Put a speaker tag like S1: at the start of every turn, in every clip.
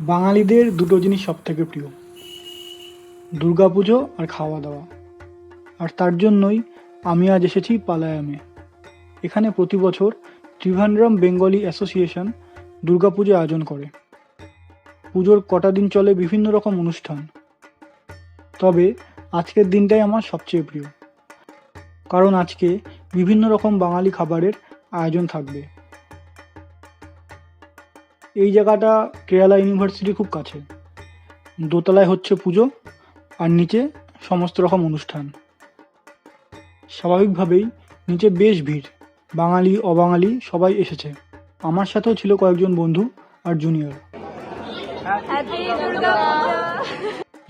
S1: বাঙালিদের দুটো জিনিস সব থেকে প্রিয়। দুর্গাপুজো আর খাওয়া দাওয়া আর তার জন্যই আমি আজ এসেছি পালায়ামে। এখানে প্রতি বছর ত্রিভান্ড্রাম বেঙ্গলি অ্যাসোসিয়েশন দুর্গাপুজো আয়োজন করে। পুজোর কটা দিন চলে বিভিন্ন রকম অনুষ্ঠান। তবে আজকের দিনটাই আমার সবচেয়ে প্রিয়। কারণ আজকে বিভিন্ন রকম বাঙালি খাবারের আয়োজন থাকবে। এই জায়গাটা কেরালা ইউনিভার্সিটি খুব কাছে। দোতলায় হচ্ছে পুজো আর নিচে সমস্ত রকম অনুষ্ঠান। স্বাভাবিকভাবেই নিচে বেশ ভিড় বাঙালি অবাঙালি সবাই এসেছে। আমার সাথেও ছিল কয়েকজন বন্ধু আর জুনিয়র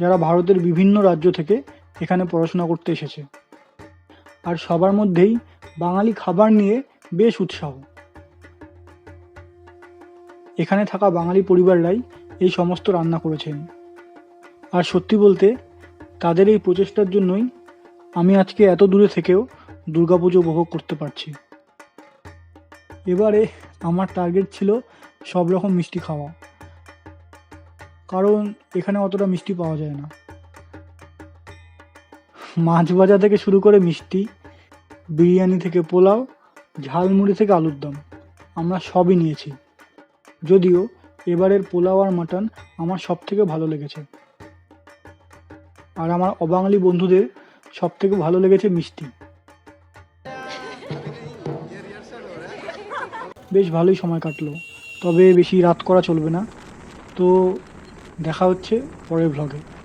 S1: যারা ভারতের বিভিন্ন রাজ্য থেকে এখানে পড়াশোনা করতে এসেছে। আর সবার মধ্যেই বাঙালি খাবার নিয়ে বেশ উৎসাহ। এখানে থাকা বাঙালি পরিবাররাই এই সমস্ত রান্না করেছেন। আর সত্যি বলতে, তাদের এই প্রচেষ্টার জন্যই আমি আজকে এত দূরে থেকেও দুর্গাপুজো উপভোগ করতে পারছি। এবারে আমার টার্গেট ছিল সব রকম মিষ্টি খাওয়া। কারণ এখানে অতটা মিষ্টি পাওয়া যায় না। মাছ ভাজা থেকে শুরু করে মিষ্টি, বিরিয়ানি থেকে পোলাও, ঝালমুড়ি থেকে আলুর দম, আমরা সবই নিয়েছি। যদিও এবারের পোলাও আর মাটন আমার সব থেকে ভালো লেগেছে। আর আমার অবাঙালি বন্ধুদের সব থেকে ভালো লেগেছে মিষ্টি। বেশ ভালোই সময় কাটলো, তবে বেশি রাত করা চলবে না। তো দেখা হচ্ছে পরের ভ্লগে